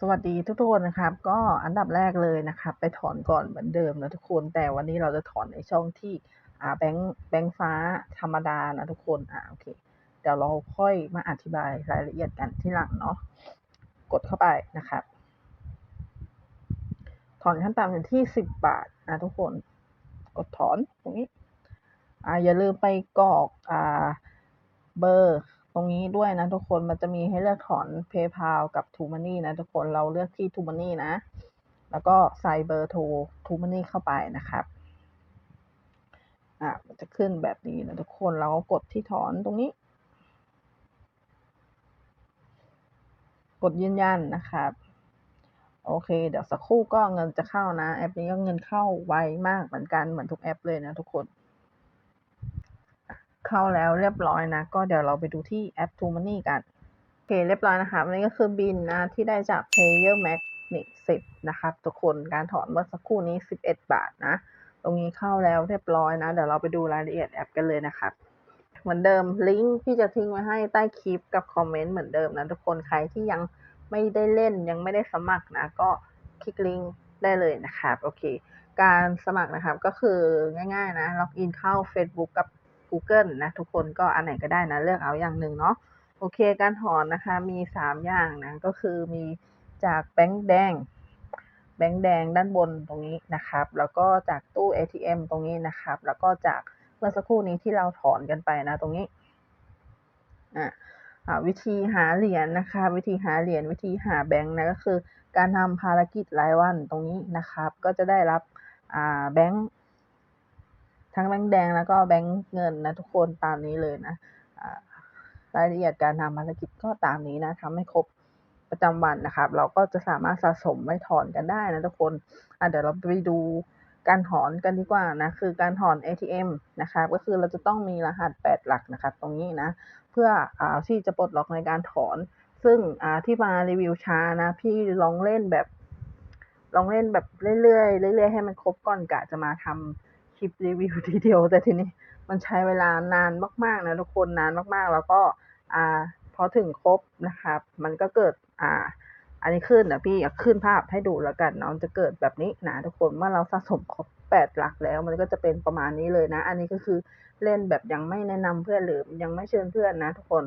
สวัสดีทุกคนนะครับ ก็อันดับแรกเลยนะครับ ไปถอนก่อนเหมือนเดิมนะทุกคนแต่วันนี้เราจะถอนในช่องที่อ่าแบงค์แบงค์ฟ้าธรรมดานะทุกคนอ่าโอเคเดี๋ยวเราค่อยมาอธิบายรายละเอียดกันที่หลังเนาะกดเข้าไปนะครับ ถอนขั้นต่ำอยู่ที่สิบบาทนะทุกคนกดถอนตรงนี้อ่าอย่าลืมไปกรอกอ่าเบอร์ ตรงนี้ด้วยนะทุกคนมันจะมีให้เลือกถอน PayPal กับ t ู m o n e y นะทุกคนเราเลือกที่ t ู m o n e y นะ แล้วก็ใส่เบอร์โทร t ู m o n e y เข้าไปนะครับอ่ามันจะขึ้นแบบนี้นะทุกคนเราก็กดที่ถอนตรงนี้ กดยืนยันนะครับ โอเค เดี๋ยวสักครู่ก็เงินจะเข้านะ แอปนี้ก็เงินเข้าไวมากเหมือนกันเหมือนทุกแอปเลยนะทุกคน เข้าแล้วเรียบร้อยนะ ก็เดี๋ยวเราไปดูที่แอป t ู m o n e y กัน โอเคเรียบร้อยนะครับนนี้ก็คือบินนะที่ได้จาก Player Max นี่10 นะครับ ทุกคนการถอนเมื่อสักครู่นี้ 11 บาทนะ ตรงนี้เข้าแล้วเรียบร้อยนะ เดี๋ยวเราไปดูรายละเอียดแอปกันเลยนะครับ เหมือนเดิมลิงก์ที่จะทิ้งไว้ให้ใต้คลิปกับคอมเมนต์เหมือนเดิมนะทุกคนใครที่ยังไม่ได้เล่นยังไม่ได้สมัครนะ ก็คลิกลิงก์ได้เลยนะครับโอเค การสมัครนะครับก็คือง่าย ๆ นะล็อกอินเข้า Facebook กับ Google นะ ทุกคนก็อันไหนก็ได้นะ เลือกเอาอย่างหนึ่งเนาะโอเคการถอนนะคะมี3อย่างนะก็คือมีจากแบงค์แดง แบงค์แดงด้านบนตรงนี้นะครับ แล้วก็จากตู้ ATM ตรงนี้นะครับ แล้วก็จากเมื่อสักครู่นี้ที่เราถอนกันไปนะตรงนี้อ่าวิธีหาเหรียญนะคะ วิธีหาเหรียญวิธีหาแบงค์นะก็คือ การทำภารกิจรายวันตรงนี้นะครับ ก็จะได้รับแบงค์ ทั้งแบงค์แดงแล้วก็แบงค์เงินนะทุกคนตามนี้เลยนะรายละเอียดการทำภารกิจก็ตามนี้นะทำให้ครบประจำวันนะครับ เราก็จะสามารถสะสมไว้ถอนกันได้นะทุกคนอะเดี๋ยวเราไปดูการถอนกันดีกว่านะคือการถอน ATM นะครับก็คือเราจะต้องมีรหัส 8 หลักนะครับตรงนี้นะ เพื่ออที่จะปลดล็อกในการถอน ซึ่งที่มารีวิวช้านะพี่ลองเล่นแบบ ลองเล่นแบบเรื่อยๆเรื่อยๆให้มันครบก่อนกะจะมาทำ คลิปรีวิวทีเดียว แต่ทีนี้มันใช้เวลานานมากๆนะทุกคนนานมากๆ แล้วก็อ่าพอถึงครบนะครับ มันก็เกิดอ่า อันนี้ขึ้นนะพี่อยากขึ้นภาพให้ดูแล้วกันเนาะจะเกิดแบบนี้นะทุกคนเมื่อเราสะสมครบแปดหลักแล้ว มันก็จะเป็นประมาณนี้เลยนะ อันนี้ก็คือเล่นแบบยังไม่แนะนำเพื่อนหรือยังไม่เชิญเพื่อนนะ ทุกคน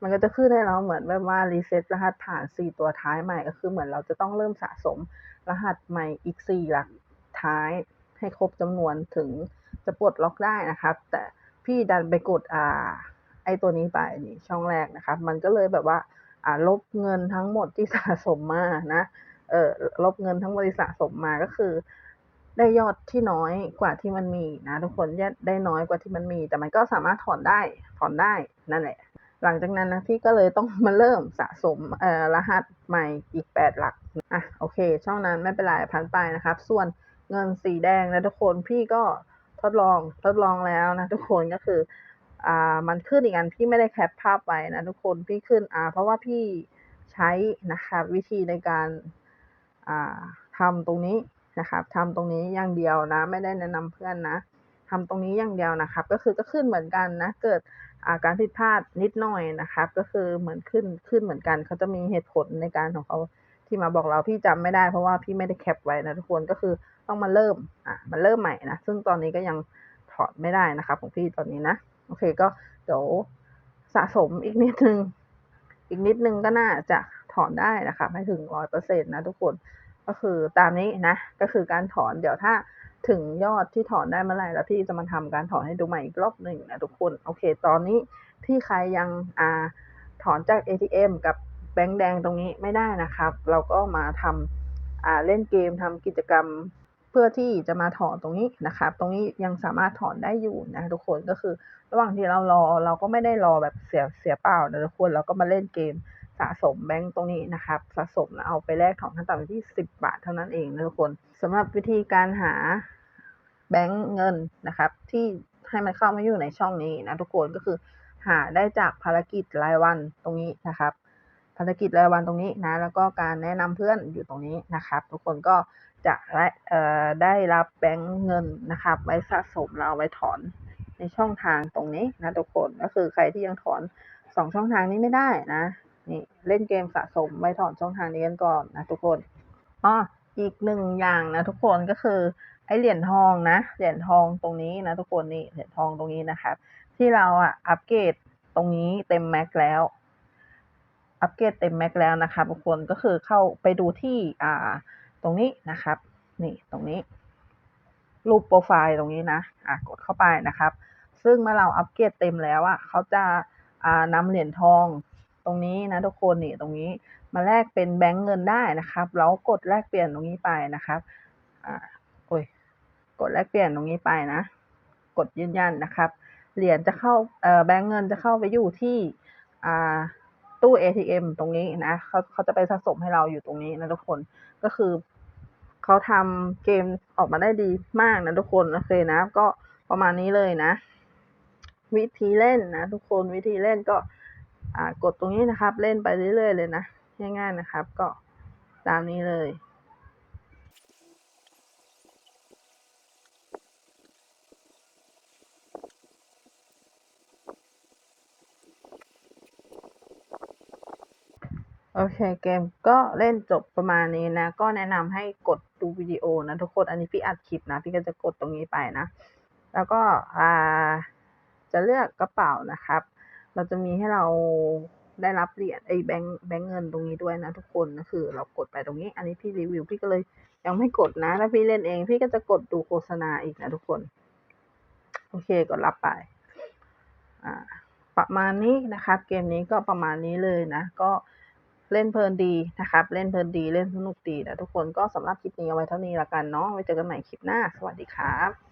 มันก็จะขึ้นให้เราเหมือนแบบว่ารีเซ็ตรหัสผ่านสี่ตัวท้ายใหม่ก็คือเหมือนเราจะต้องเริ่มสะสมรหัสใหม่อีกสี่หลักท้าย ให้ครบจำนวนถึงจะปลดล็อกได้นะครับ แต่พี่ดันไปกดอ่าไอตัวนี้ไปนี่ช่องแรกนะครับ มันก็เลยแบบว่าอ่าลบเงินทั้งหมดที่สะสมมานะเออลบเงินทั้งหมดที่สะสมมาก็คือ ได้ยอดที่น้อยกว่าที่มันมีนะทุกคนได้น้อยกว่าที่มันมี แต่มันก็สามารถถอนได้ถอนได้นั่นแหละ หลังจากนั้นนะพี่ก็เลยต้องมาเริ่มสะสมเอ่อรหัสใหม่อีก 8 หลักอะโอเค ช่องนั้นไม่เป็นไรพันไปนะครับ ส่วน เงินสีแดงนะทุกคนพี่ก็ทดลองทดลองแล้วนะทุกคนก็คืออ่ามันขึ้นอีกอันพี่ไม่ได้แคปภาพไว้นะทุกคนพี่ขึ้นอ่าเพราะว่าพี่ใช้นะครับวิธีในการอ่าทำตรงนี้นะครับทำตรงนี้อย่างเดียวนะ ไม่ได้แนะนำเพื่อนนะทำตรงนี้อย่างเดียวนะครับ ก็คือก็ขึ้นเหมือนกันนะ เกิดอาการผิดพลาดนิดหน่อยนะครับ ก็คือเหมือนขึ้นขึ้นเหมือนกัน เขาจะมีเหตุผลในการของเขาที่มาบอกเราพี่จำไม่ได้เพราะว่าพี่ไม่ได้แคปไว้นะทุกคนก็คือ ต้องมาเริ่มอะมาเริ่มใหม่นะซึ่งตอนนี้ก็ยังถอดไม่ได้นะครับของพี่ตอนนี้นะโอเคก็เดี๋ยวสะสมอีกนิดนึงอีกนิดนึงก็น่าจะถอนได้นะคะให้ถึงร้อยเปอร์เซ็นต์นะทุกคนก็คือตามนี้นะ ก็คือการถอนเดี๋ยวถ้าถึงยอดที่ถอนได้เมื่อไหร่แล้วพี่จะมาทำการถอนให้ดูใหม่อีกรอบหนึ่งนะทุกคนโอเค ตอนนี้ที่ใครยังอ่าถอนจาก ATM กับแบงค์แดงตรงนี้ไม่ได้นะครับ เราก็มาทำอ่าเล่นเกมทำกิจกรรม เพื่อที่จะมาถอนตรงนี้นะครับ ตรงนี้ยังสามารถถอนได้อยู่นะทุกคนก็คือ ระหว่างที่เรารอเราก็ไม่ได้รอแบบเสียเสียเปล่านะทุกคนเราก็มาเล่นเกมสะสมแบงค์ตรงนี้นะครับ สะสมแล้วเอาไปแลกของขั้นต่ำที่ 10 บาทเท่านั้นเองนะทุกคนสำหรับวิธีการหาแบงค์เงินนะครับ ที่ให้มันเข้ามาอยู่ในช่องนี้นะทุกคนก็คือหาได้จากภารกิจรายวันตรงนี้นะครับ ภารกิจรายวันตรงนี้นะ แล้วก็การแนะนำเพื่อนอยู่ตรงนี้นะครับ ทุกคนก็ จะได้รับแบงค์เงินนะครับไว้สะสมเอาไว้ถอนในช่องทางตรงนี้นะทุกคนก็คือใครที่ยังถอนสองช่องทางนี้ไม่ได้นะนี่เล่นเกมสะสมไว้ถอนช่องทางนี้กันก่อนนะทุกคนอ๋ออีกหนึ่งอย่างนะทุกคนก็คือไอเหรียญทองนะเหรียญทองตรงนี้นะทุกคนนี่เหรียญทองตรงนี้นะครับ ที่เราอะอัปเกรดตรงนี้เต็มแม็กแล้ว อัปเกรดเต็มแม็กแล้วนะครับทุกคนก็คือเข้าไปดูที่อ่า ตรงนี้นะครับ นี่ตรงนี้ รูปโปรไฟล์ตรงนี้นะอะกดเข้าไปนะครับ ซึ่งเมื่อเราอัปเกรดเต็มแล้วอะเขาจะอ่านำเหรียญทองตรงนี้นะทุกคนนี่ตรงนี้มาแลกเป็นแบงก์เงินได้นะครับ แล้วกดแลกเปลี่ยนตรงนี้ไปนะครับอ่าโอ้ยกดแลกเปลี่ยนตรงนี้ไปนะ กดยืนยันนะครับ เหรียญจะเข้าเอ่อแบงก์เงินจะเข้าไปอยู่ที่อ่าตู้ ATM ตรงนี้นะเขาเขาจะไปสะสมให้เราอยู่ตรงนี้นะทุกคนก็คือ เขาทำเกมออกมาได้ดีมากนะทุกคนโอเคนะ ก็ประมาณนี้เลยนะ วิธีเล่นนะ ทุกคนวิธีเล่นก็กดตรงนี้นะครับ เล่นไปเรื่อยๆเลยนะง่ายๆนะครับ ก็ตามนี้เลย โอเคเกมก็เล่นจบประมาณนี้นะ ก็แนะนำให้กดดูวิดีโอนะทุกคน อันนี้พี่อัดคลิปนะ พี่ก็จะกดตรงนี้ไปนะ แล้วก็อ่าจะเลือกกระเป๋านะครับ เราจะมีให้เราได้รับเหรียญไอ้แบงค์แบงค์เงินตรงนี้ด้วยนะทุกคนก็คือ เรากดไปตรงนี้ อันนี้พี่รีวิวพี่ก็เลยยังไม่กดนะ ถ้าพี่เล่นเอง พี่ก็จะกดดูโฆษณาอีกนะทุกคน โอเคกดรับไป อ่า ประมาณนี้นะครับ เกมนี้ก็ประมาณนี้เลยนะ ก็ เล่นเพลินดีนะครับ เล่นเพลินดีเล่นสนุกดีนะทุกคนก็สำหรับคลิปนี้เอาไว้เท่านี้ละกันเนาะไว้เจอกันใหม่คลิปหน้า สวัสดีครับ